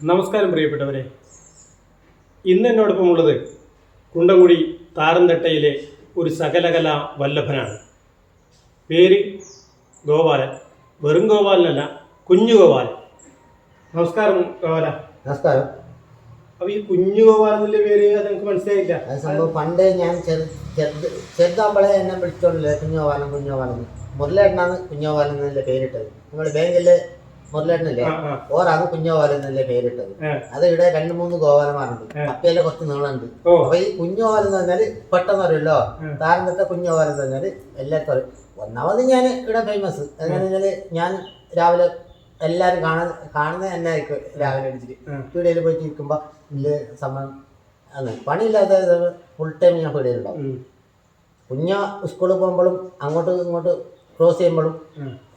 നമസ്കാരം പ്രിയപ്പെട്ടവരെ. ഇന്ന് എന്നോടൊപ്പം ഉള്ളത് കുണ്ടംകുടി താരന്തട്ടയിലെ ഒരു സകലകല വല്ലഭനാണ്. പേര് ഗോപാലൻ. വെറും ഗോപാലനല്ല കുഞ്ഞു ഗോപാലൻ. നമസ്കാരം ഗോപാല. നമസ്കാരം. അപ്പോൾ ഈ കുഞ്ഞു ഗോപാലൻ പേര് അത് എനിക്ക് മനസ്സിലായില്ല? അത് സംഭവം പണ്ട് ഞാൻ ചെറുതാമ്പളെ എന്നെ ചെറുതാകുമ്പോഴേ എന്നെ ഗോപാലൻ കുഞ്ഞു കുഞ്ഞോവാലം മുരളേട്ടനാണ് കുഞ്ഞോവാലം എന്നല്ലേ പേരിട്ടത്. നമ്മുടെ ബാങ്കിൽ മുരളേട്ടനില്ലേ ഓരാ കുഞ്ഞോവാലെന്നല്ലേ എന്നല്ലേ പേരിട്ടത്. അത് ഇവിടെ രണ്ട് മൂന്ന് ഗോവാലമാരുണ്ട്. അപ്പയിലെ കുറച്ച് നീളമുണ്ട്. ഓ. അപ്പൊ ഈ കുഞ്ഞോവാലം എന്ന് പറഞ്ഞാൽ പെട്ടെന്ന് അറിയല്ലോ. താരന്തത്തെ കുഞ്ഞോവാലം എന്ന് പറഞ്ഞാൽ എല്ലാവർക്കും അറിയും. ഒന്നാമത് ഞാൻ ഇവിടെ ഫേമസ് എന്ന് ഞാൻ രാവിലെ എല്ലാരും കാണാൻ കാണുന്നത് തന്നെ ആയിരിക്കും രാവിലെ അടിച്ചിട്ട്. പീടികയിൽ പോയിട്ട് ഇരിക്കുമ്പോ ഇല്ല സമയം അന്ന് പണിയില്ലാത്ത ഫുൾ ടൈം ഞാൻ പീടികയിലുണ്ടാവും കുഞ്ഞ സ്കൂളിൽ പോകുമ്പോഴും അങ്ങോട്ടും ഇങ്ങോട്ട് ക്രോസ് ചെയ്യുമ്പോഴും.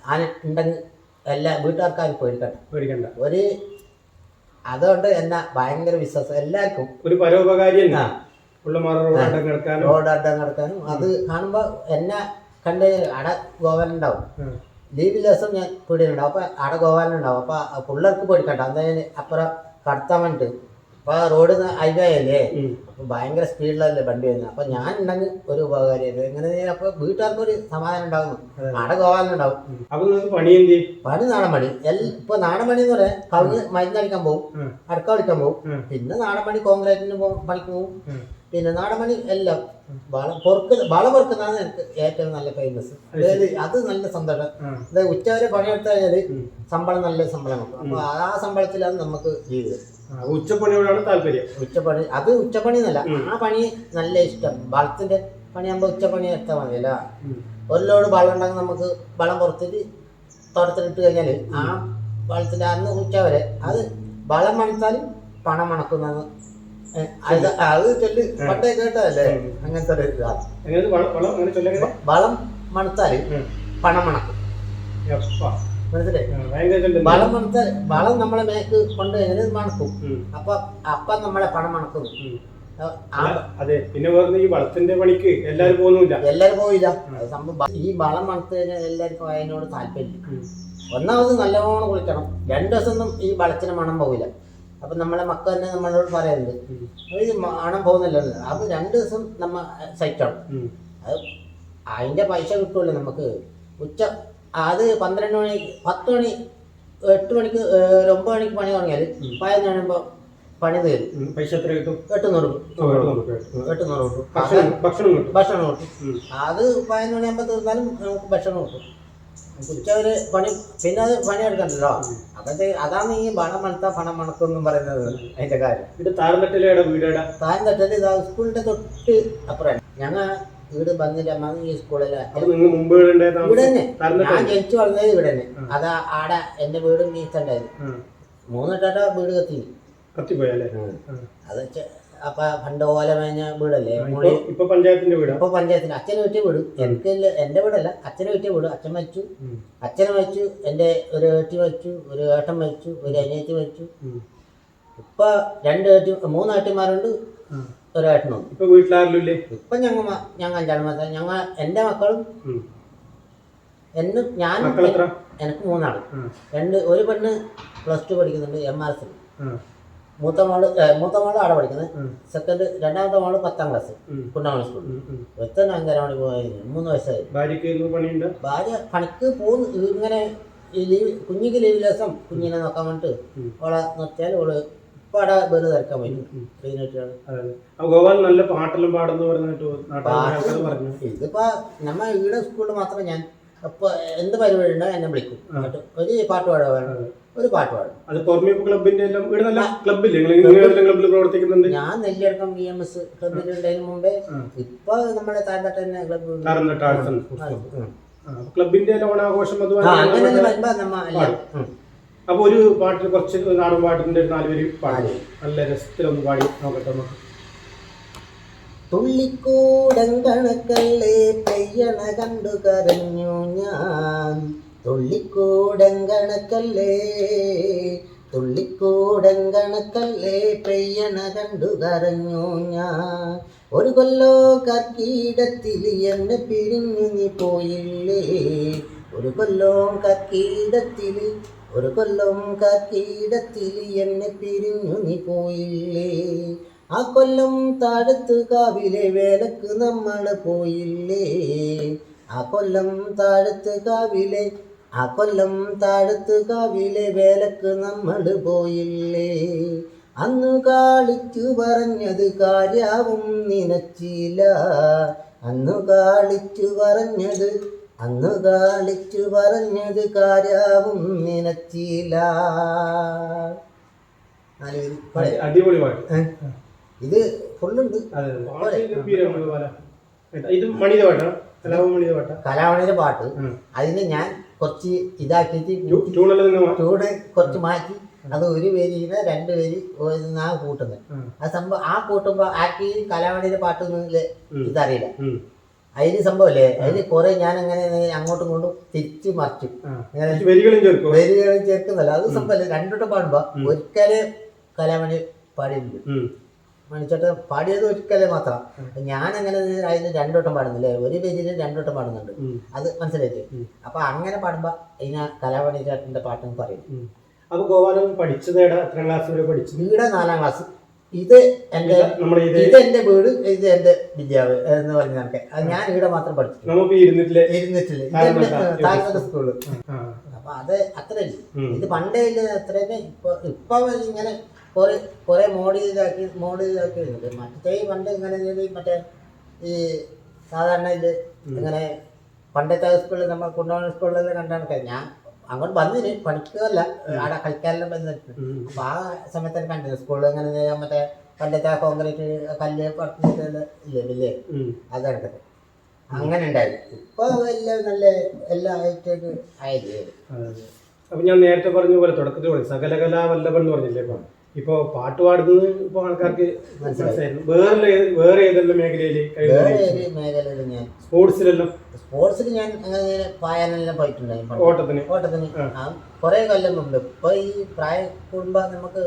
ആന ഉണ്ടെങ്കിൽ എല്ലാ വീട്ടുകാർക്കാരും പേടിക്കണ്ട. പേടിക്കണ്ട. ഒരു അതുകൊണ്ട് എന്നാ ഭയങ്കര വിശ്വാസം. എല്ലാവർക്കും ഒരു പരോപകാരി റോഡാട്ടം കിടക്കാനും. റോഡ് അത് കാണുമ്പോൾ എന്നെ കണ്ട് അട ഗോപാലൻ ഉണ്ടാവും ലീവ് ദിവസം ഞാൻ പീടിയുണ്ടാവും. അപ്പൊ അട ഗോവാനുണ്ടാവും അപ്പൊ പിള്ളേർക്ക് പേടിക്കണ്ട. എന്തായാലും അപ്പുറം കടത്താൻ വേണ്ടിട്ട് അപ്പോൾ റോഡ് ഹൈവേ അല്ലേ ഉം. ഭയങ്കര സ്പീഡിലല്ലേ വണ്ടി വരുന്നത് അപ്പൊ ഞാൻ ഉണ്ടെങ്കിൽ ഒരു ഉപകാരമായിരുന്നു. എങ്ങനെ അപ്പൊ വീട്ടുകാർക്ക് ഒരു സമാധാനം ഉണ്ടാകുന്നു. അപ്പൊ നിങ്ങൾക്ക് പണി പണി നാടൻ പണി. ഇപ്പൊ നാടൻ പണി എന്ന് പറയാൻ കവിഞ്ഞ് മരുന്നടിക്കാൻ പോകും അടുക്ക പോകും പിന്നെ നാടൻ പണി കോൺക്രീറ്റിന് പണിക്ക് പോകും. പിന്നെ നാടൻ പണി എല്ലാം വളം പൊറുക്കുന്ന വളം പൊറുക്കുന്നതാണ് എനിക്ക് ഏറ്റവും നല്ല ഫേമസ് അതായത് അത് നല്ല സന്തോഷം. അതായത് ഉച്ച ഉച്ചവരെ പണിയെടുത്ത് കഴിഞ്ഞാൽ. ശമ്പളം നല്ല ശമ്പളം കിട്ടും. അപ്പോൾ ആ ശമ്പളത്തിലാണ് നമുക്ക് ജീവിതം. ഉച്ചപ്പണിയോടാണ് താല്പര്യം. ഉച്ചപ്പണി അത് ഉച്ചപ്പണി എന്നല്ല. ആ പണി നല്ല ഇഷ്ടം. വളത്തിന്റെ പണിയാകുമ്പോൾ ഉച്ചപ്പണി എടുത്താൽ മതിയല്ല അല്ല? ഒരു ലോഡ് വളം ഉണ്ടെങ്കിൽ നമുക്ക് വളം പുറത്തിട്ട് തോട്ടത്തിലിട്ട് കഴിഞ്ഞാൽ ആ വളത്തിന്റെ അന്ന് ഉച്ച വരെ അത് വളം മണത്താലും പണം മണക്കുന്നത് ഏ, അത് അത് ചൊല്ല് പണ്ടേ കേട്ടതല്ലേ. അങ്ങനത്തെ ഒരു ഇതാണ് വളം മണത്താൽ. പണം മണക്കും. മനസ്സിലായി. വളം മണത്താൽ വളം നമ്മളെ മേക്ക് കൊണ്ട് എങ്ങനെ മണക്കും? അപ്പൊ അപ്പ നമ്മളെ പണം മണക്കുന്നു അതെ. പിന്നെ വേറെ ഈ വളത്തിന്റെ പണിക്ക് എല്ലാരും പോകുന്നില്ല എല്ലാരും പോയില്ല. സംഭവം ഈ വളം മണത്ത് കഴിഞ്ഞാൽ എല്ലാവർക്കും അതിനോട് താല്പര്യം. ഒന്നാമത് നല്ലവണ്ണം കുളിക്കണം. രണ്ടു ദിവസമൊന്നും ഈ വളത്തിന് മണം പോവില്ല. അപ്പൊ നമ്മളെ മക്കൾ തന്നെ നമ്മളോട് പറയുന്നുണ്ട് അവർ ആണം പോകുന്നില്ല പോകുന്നില്ലല്ലോ രണ്ടു രണ്ട് ദിവസം നമ്മ സൈറ്റ് ആണ്. അത് അതിന്റെ പൈസ കിട്ടുമല്ലോ നമുക്ക്. ഉച്ച അത് പന്ത്രണ്ട് മണി പത്ത് മണി എട്ട് മണിക്ക് ഒരു ഒമ്പത് മണിക്ക് പണി തുടങ്ങിയാൽ പതിനൊന്ന് കഴിയുമ്പോൾ പണി തീരും. പൈസ എത്ര കിട്ടും? എട്ടുന്നൂറ്. എട്ടുന്നൂറ് കിട്ടും. ഭക്ഷണം ഭക്ഷണം കിട്ടും. ഭക്ഷണം കിട്ടും. അത് പതിനൊന്ന് മണിയാകുമ്പോൾ തീർന്നാലും നമുക്ക് ഭക്ഷണം കിട്ടും. ഉച്ചവരെ പണി പിന്നെ അത് പണിയെടുക്കണ്ടല്ലോ. അതൊക്കെ അതാണ് ഈ പണം മണത്ത പണം മണക്കെന്നും പറയുന്നത് അതിന്റെ കാര്യം. ഇത് വീടേടാ തട്ടൽ ഇതാ സ്കൂളിന്റെ തൊട്ട് അപ്പുറം. ഞങ്ങ വീട് വന്നില്ല മതി ഈ സ്കൂളിലെ. ഇവിടെ തന്നെ. ഞാൻ ജനിച്ചു വളർന്നത് ഇവിടെ തന്നെ. അതാ ആടെ എന്റെ വീടും നീത്തണ്ടായിരുന്നു മൂന്നിട്ടാ വീട് കത്തി. കത്തിപ്പോയല്ലേ അത് അപ്പൊ പണ്ട് ഓല മേഞ്ഞ വീടല്ലേ? ഇപ്പൊ ഇപ്പൊ പഞ്ചായത്തിന്റെ വീടാ? അപ്പൊ പഞ്ചായത്തിന് അച്ഛനെ വീട്ടിൽ വീട്. എനിക്ക് എന്റെ വീടല്ല. അച്ഛനെ വീട്ടിൽ വീട്. അച്ഛൻ മരിച്ചു. അച്ഛനെ മരിച്ചു. എന്റെ ഒരു ഏട്ടി മരിച്ചു. ഒരു ഏട്ടൻ മരിച്ചു. ഒരു അനിയത്തി മരിച്ചു. ഇപ്പൊ രണ്ട് ഏട്ടി മൂന്ന് ഏട്ടിമാരുണ്ട്. ഒരു ഏട്ടനുണ്ട്. ഇപ്പൊ വീട്ടിലാരില്ലേ ഇപ്പൊ ഞങ്ങ ഞങ്ങൾ അഞ്ചാൾ മാസം. ഞങ്ങ എന്റെ മക്കളും. എന്നും ഞാൻ എനിക്ക് മൂന്നാണ് രണ്ട് ഒരു പെണ്ണ് പ്ലസ് ടു പഠിക്കുന്നുണ്ട് എം ആർ എസ് ആ. മൂത്ത മോൾ മൂത്ത മോൾ അവിടെ പഠിക്കുന്നത്. സെക്കൻഡ് രണ്ടാമത്തെ മോൾ പത്താം ക്ലാസ്. കുണ്ടാമണി സ്കൂൾ ഉം. അങ്കനവാടി ഒരുത്തന്നെ അഞ്ചരമണി പോയി മൂന്ന് വയസ്സായി. ഭാര്യക്ക് പണിയുണ്ട്? ഭാര്യ പണിക്ക് പോകുന്നു. ഇങ്ങനെ ഈ ലീവ് കുഞ്ഞിക്ക് ലീവ് ദിവസം കുഞ്ഞിനെ നോക്കാൻ വേണ്ടിട്ട്. അവളെ നിർത്തിയാൽ അവൾ ഇപ്പൊ അവിടെ വെറുതെ തിരക്കാൻ പറ്റും അപ്പൊ നല്ല പാട്ടെല്ലാം പാടുന്നു പറഞ്ഞു. ഇതിപ്പോ നമ്മ ഈടെ സ്കൂളിൽ മാത്രം ഞാൻ ഇപ്പൊ എന്ത് പരിപാടി ഉണ്ടോ എന്നെ വിളിക്കും. ഒരു പാട്ട് പാടാൻ ഒരു പാട്ട് പാടും അത് പുറമെ ക്ലബിന്റെ എല്ലാം ഇവിടെ നല്ല ക്ലബില്ലേ? നിങ്ങൾ നിങ്ങൾ ഏതെല്ലാം ക്ലബിൽ പ്രവർത്തിക്കുന്നുണ്ട്? ഞാൻ നെല്ലിയടക്കം വി എം എസ് ക്ലബിലുണ്ടതിന് മുമ്പേ. ഇപ്പൊ നമ്മുടെ താഴെ തന്നെ ക്ലബ് ക്ലബിന്റെ ഓണാഘോഷം അത് അങ്ങനെ വരുമ്പോ നമ്മ എല്ലാം അപ്പൊ ഒരു പാട്ട് കുറച്ച് നാടൻ പാട്ടിന്റെ ഒരു നാല് പേര് പാടി. നല്ല രസത്തിലൊന്ന് പാടി നോക്കട്ടെ നമുക്ക് തുള്ളിക്കൂടം കണക്കല്ലേ പെയ്യണ കണ്ടു കരഞ്ഞു ഞാൻ. തുള്ളിക്കൂടം കണക്കല്ലേ പെയ്യന കണക്കല്ലേ പെയ്യണ കണ്ടു കരഞ്ഞു ഞാൻ. ഒരു കൊല്ലോ കർക്കീടത്തിൽ എന്നെ പിരിഞ്ഞു നീ പോയില്ലേ? ഒരു കൊല്ലോ കർക്കീടത്തിൽ ഒരു കൊല്ലം കാക്കീടത്തിൽ എന്നെ പിരിഞ്ഞു നീ പോയില്ലേ? ആ കൊല്ലം താഴത്ത് കാവിലെ വേലക്ക് നമ്മൾ പോയില്ലേ? ആ കൊല്ലം താഴത്ത് കാവിലെ ആ കൊല്ലം താഴത്ത് കാവിലെ വേലക്ക് നമ്മൾ പോയില്ലേ? അന്നു കാളിച്ചു പറഞ്ഞത് കാര്യാവും നിനച്ചില്ല അന്നു കാളിച്ചു പറഞ്ഞത് അന്നു കാളിച്ചു പറഞ്ഞത് കാര്യാവും നിനച്ചില്ല. അടിപൊളി പാട്ട്? ഇത് ഫുള്ളുണ്ട്. ഇത് മണിയുടെ പാട്ടാണ്? കലാപം മണിയുടെ പാട്ടാ? കലാവണിയുടെ പാട്ട്. അതിന് ഞാൻ കുറച്ച് ഇതാക്കിയിട്ട് ചൂട് കുറച്ച് മാറ്റി. അത് ഒരു പേരിന്ന് രണ്ട് പേര് ആ കൂട്ടുന്നത്. ആ സംഭവം ആ കൂട്ടുമ്പോ ആക്കി കലാമണിയുടെ പാട്ടൊന്നും. ഇതറിയില്ല. അതിന് സംഭവല്ലേ? അതിന് കുറെ ഞാൻ അങ്ങനെ അങ്ങോട്ടും ഇങ്ങോട്ടും തിരിച്ച് മറിച്ചു. വരികളും ചേർക്കോ. വരികളും ചേർക്കുന്നല്ല. അത് സംഭവല്ലേ? രണ്ടോട്ട് പാടുമ്പോ ഒരിക്കലും കലാമണി പാടിയിട്ടുണ്ട്. മണിച്ചേട്ടൻ പാടിയത് ഒരിക്കലേ മാത്രം. ഞാൻ അങ്ങനെ അതിന് രണ്ടോട്ടം പാടുന്നില്ലേ? ഒരു പേരിന് രണ്ടോട്ടം പാടുന്നുണ്ട്. അത് മനസ്സിലായില്ലേ. അപ്പൊ അങ്ങനെ പാടുമ്പോ അതിനാ കലാപണി ചേട്ടന്റെ പാട്ടെന്ന് പറയും. അപ്പൊ ഗോപാലൻ പഠിച്ചത് എത്ര ക്ലാസ് വരെ പഠിച്ചു? വീട് നാലാം ക്ലാസ് ഇത് എന്റെ ഇത് എന്റെ വീട് ഇത് എന്റെ വിദ്യാവ് എന്ന് പറഞ്ഞ നമുക്ക് ഞാൻ ഇവിടെ മാത്രം പഠിച്ചു ഇരുന്നിട്ടില്ലേ? ഇരുന്നിട്ടില്ല. താഴ്ന്ന സ്കൂൾ. അപ്പൊ അത് അത്രയല്ലേ. ഇത് പണ്ടേ ഇല്ല അത്രയൊക്കെ ഇപ്പൊ ഇപ്പൊ ഇങ്ങനെ കുറെ കുറേ മോഡ് ചെയ്താക്കി മോഡ് വരുന്നുണ്ട്. മറ്റേ പണ്ട് ഇങ്ങനെ മറ്റേ ഈ സാധാരണ ഇത് ഇങ്ങനെ പണ്ടത്തെ സ്കൂളിൽ നമ്മൾ കുണ്ടോണ സ്കൂളിലെല്ലാം കണ്ടാണ് ഞാൻ അങ്ങോട്ട് വന്നിന് പഠിക്കുകയല്ല. അവിടെ കളിക്കാനെല്ലാം വന്നിട്ട്. അപ്പൊ ആ സമയത്ത് കണ്ടിരുന്നു. സ്കൂളിൽ ഇങ്ങനെ മറ്റേ പണ്ടത്തെ കോൺക്രീറ്റ് കല്ല് പട്ടില്ല ഇല്ലേ ഉം. അതാണ് അങ്ങനെ ഉണ്ടായി. ഇപ്പൊ എല്ലാം നല്ല എല്ലാ ആയിട്ട് ആയില്ലേ അതെ, അതെ. അപ്പൊ ഞാൻ നേരത്തെ പറഞ്ഞ പോലെ തുടക്കത്തിൽ പറയും സകലകലാ വല്ലഭൻ എന്ന് പറഞ്ഞില്ലേ ഇപ്പൊ? ഇപ്പൊ പാട്ട് പാടുന്നത് ഇപ്പൊ ആൾക്കാർക്ക് മനസ്സിലായിരുന്നു. വേറെ ഏത്- വേറെ ഏതെല്ലാം മേഖലയിൽ ഞാൻ സ്പോർട്സിലെല്ലാം? സ്പോർട്സിൽ ഞാൻ അങ്ങനെ പായാനെല്ലാം പോയിട്ടുണ്ടായി ഓട്ടത്തിന്. ഓട്ടത്തിന്. കുറെ കൊല്ലം മുമ്പ്. ഇപ്പൊ ഈ പ്രായ കൂടുമ്പോ നമുക്ക്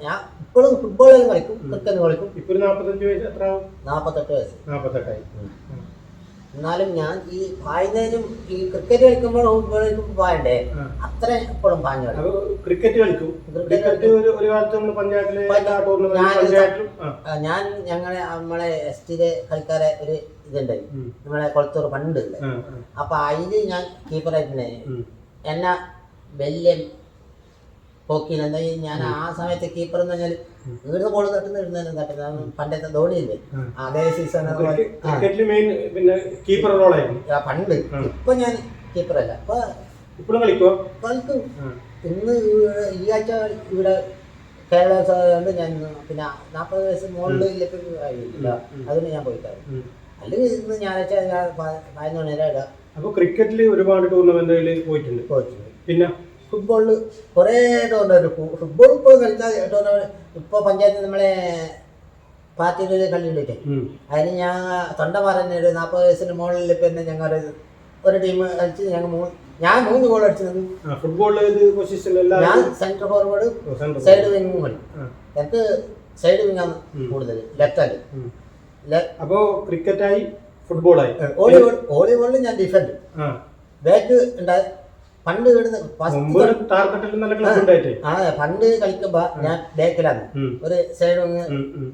ഞാൻ ഇപ്പോഴും ഫുട്ബോൾ കളിക്കും ക്രിക്കറ്റ് കളിക്കും. ഇപ്പൊ ഒരു നാപ്പത്തഞ്ച് വയസ്സ് എത്ര നാപ്പത്തെട്ട് വയസ്സ്. നാപ്പത്തെട്ടായി എന്നാലും ഞാൻ ഈ പായുന്നതിനും ഈ ക്രിക്കറ്റ് കളിക്കുമ്പോൾ വായണ്ടേ പായണ്ടേ. അത്ര എപ്പോഴും പാഞ്ഞു ക്രിക്കറ്റ് കളിക്കും. ക്രിക്കറ്റ് ഒരു ഒരു കാലത്ത് നമ്മൾ പഞ്ചായത്തിലെ ഞാൻ- ഞങ്ങളെ നമ്മളെ എസ് ടിയിലെ കളിക്കാരെ ഒരു ഇതുണ്ടായി നമ്മളെ കൊളത്തൂർ പണ്ട്. അപ്പൊ അതിൽ ഞാൻ കീപ്പറായിട്ടുണ്ടായി എന്നാ എന്നെ വലിയ ഹോക്കിയിൽ എന്താ ഞാൻ ആ സമയത്ത് കീപ്പർ എന്ന് പറഞ്ഞാൽ ഇവിടുന്ന് ബോൾ തട്ടുന്ന ഇടുന്ന തട്ടുന്ന പണ്ടത്തെ ധോണിയില്ലേ. അതേ സീസൺ പിന്നെ കീപ്പർ റോളായിരുന്നു പണ്ട്. ഇപ്പൊ ഞാൻ കീപ്പറല്ല ഇപ്പൊ ഇപ്പോഴും കളിക്കോ. ഇന്ന് ഇവിടെ ഈ ആഴ്ച ഇവിടെ കേരള ഞാൻ പിന്നെ നാൽപ്പത് വയസ്സ് മുകളിലേക്ക് ആയില്ല. അതിന് ഞാൻ പോയിട്ടായിരുന്നു. അല്ലെങ്കിൽ ഇന്ന് ഞായറാഴ്ച ഞാൻ പ- പതിനൊന്ന് മണി വരെ അപ്പൊ ക്രിക്കറ്റിൽ ഒരുപാട് ടൂർണമെന്റുകളിൽ പോയിട്ടുണ്ട്. പോയിട്ടുണ്ട്. പിന്നെ ഫുട്ബോളിൽ കുറേ ടൂർണമെന്റ് ഫുട്ബോൾ ഇപ്പോൾ കളിച്ച ടൂർണമെന്റ് ഇപ്പോൾ പഞ്ചായത്ത് നമ്മളെ പാർട്ടിയുടെ ഒരു കളി ഉണ്ടായിട്ട് അതിന് ഞാൻ തൊണ്ട പറഞ്ഞ ഒരു നാൽപ്പത് വയസ്സിന് മുകളിൽ പിന്നെ ഞങ്ങൾ ഒരു ടീം കളിച്ച് ഞങ്ങൾ മൂന്ന് ഞാൻ മൂന്ന് ഗോൾ അടിച്ചു നിന്നു ഫുട്ബോളിൽ പൊസിഷൻ എല്ലാം ഞാൻ സെന്റർ ഫോർവേഡ് സൈഡ് വിങ്ങും കളി. എനിക്ക് സൈഡ് വിങ്ങാണ് കൂടുതൽ ലെഫ്റ്റ് ആയി. അപ്പോ ക്രിക്കറ്റായി ഫുട്ബോളായി വോളിബോളിൽ ഞാൻ ഡിഫൻഡ് ബാക്ക് ഉണ്ടായി പണ്ട് ആ പണ്ട് കളിക്കുമ്പോ ഞാൻ ബാക്കിലാണ് ഒരു സൈഡ് ഉം,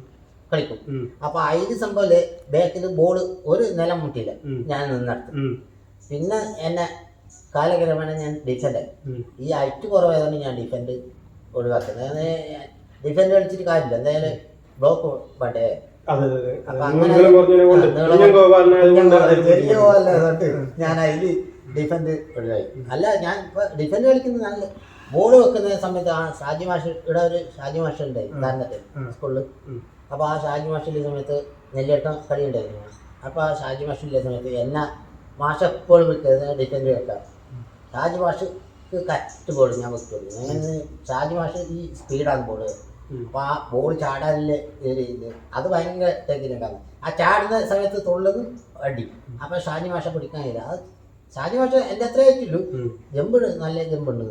കളിക്കും. അപ്പൊ അതിന് സംഭവം ബാക്കിൽ ബോൾ ഒരു നില മുട്ടിയില്ല. ഞാൻ നിന്നെടുത്തു പിന്നെ എന്നെ കാലക്രമേണ ഞാൻ ഡിഫൻഡ് ഈ ഹൈറ്റ് കുറവായതുകൊണ്ട് ഞാൻ ഡിഫൻഡ് ഒഴിവാക്കുന്നത് ഡിഫൻഡ് കളിച്ചിട്ട് കാര്യമില്ല. എന്തായാലും ബ്ലോക്ക് പട്ടേ അതെ അതെ അതെ. അപ്പൊ അത് അങ്ങനെ- ഞാൻ അതിൽ ഡിഫൻഡ് ഒഴിവായി അല്ല ഞാൻ ഇപ്പൊ ഡിഫൻഡ് കളിക്കുന്നത് നല്ല ബോൾ വെക്കുന്ന സമയത്ത് ആ ഷാജി മാഷ് ഇവിടെ ഒരു ഷാജി മാഷ് ഉണ്ടായി ഉദാഹരണത്തിൽ. സ്കൂളിൽ. അപ്പോൾ ആ ഷാജി മാഷിന്റെ സമയത്ത് നെല്ലേട്ടം കളി ഉണ്ടായിരുന്നു അപ്പോൾ ആ ഷാജി മാഷിന്റെ സമയത്ത് എന്നെ മാഷ എപ്പോഴും വിളിക്കുന്നത് ഡിഫൻഡ് വെക്കാം ഷാജി മാഷ്ക്ക് കറക്റ്റ് ബോൾ ഞാൻ വെക്കുള്ളൂ അങ്ങനെ ഷാജി മാഷ് ഈ സ്പീഡാണ് ബോൾ അപ്പൊ അപ്പോൾ ആ ബോൾ ചാടാനില്ല അത് ഭയങ്കര ടെക്നിക്കാണ് ആ ചാടുന്ന സമയത്ത് തുള്ളത് അടി. അപ്പോൾ ഷാജി മാഷ പിടിക്കാനില്ല അത് ഷാജി മാഷ എന്റെ അത്ര ആയിട്ടുള്ളൂ. ഉം. ജമ്പ് നല്ല ജമ്പുണ്ട്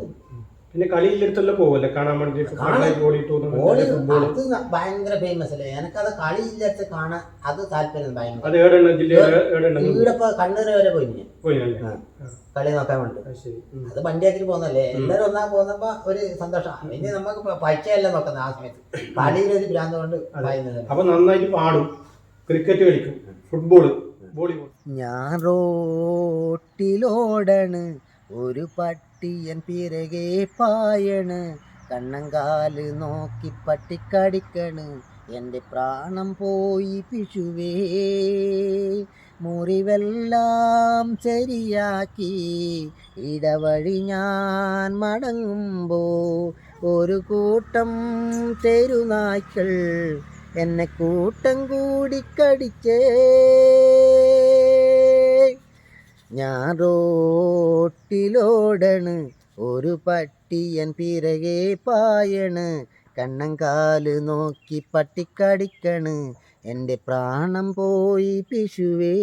പിന്നെ കളിയില്ലെടുത്തെല്ലാം പോവല്ലേ? കാണാൻ വേണ്ടി കാണാൻ- വോളി ഓളി ടൂർണമെന്റ് ഫുട്ബോൾ അത് ന- ഭയങ്കര ഫേമസ് അല്ലേ? എനിക്കത് കളിയില്ലാത്ത കാണാൻ അത് താല്പര്യം ഭയങ്കര. ഇവിടെ കണ്ണൂർ വരെ പോയി കളി നോക്കാൻ വേണ്ടി അത് വണ്ടിയാക്കി പോകുന്നല്ലേ എല്ലാരും ഒന്നാ പോകുന്നപ്പോ ഒരു സന്തോഷം. ഇനി നമുക്ക് പൈസയല്ല നോക്കുന്നത് ആ സമയത്ത്. കളിയിലൊരു ഭ്രാന്ത് കൊണ്ട് പറയുന്നത് അപ്പൊ നന്നായിട്ട് പാടും. ക്രിക്കറ്റ് കളിക്കും. ഫുട്ബോൾ വോളിബോൾ ഞാൻ റോട്ടിലോടണ് ഒരു പട്ടിയൻ പിറകെ പായണ്. കണ്ണങ്കാൽ നോക്കി പട്ടിക്കടിക്കണ് എന്റെ പ്രാണം പോയി പിശുവേ. മുറിവെല്ലാം ശരിയാക്കി ഇടവഴി ഞാൻ മടങ്ങുമ്പോ ഒരു കൂട്ടം തെരുനായ്ക്കൾ എന്നെ കൂട്ടം കൂടി കടിച്ചേ. ഞാൻ റോട്ടിലോടണ്. ഒരു പട്ടിയൻ പിറകെ പായണ്. കണ്ണം കാൽ നോക്കി പട്ടിക്കടിക്കണ്. എന്റെ പ്രാണം പോയി പിശുവേ.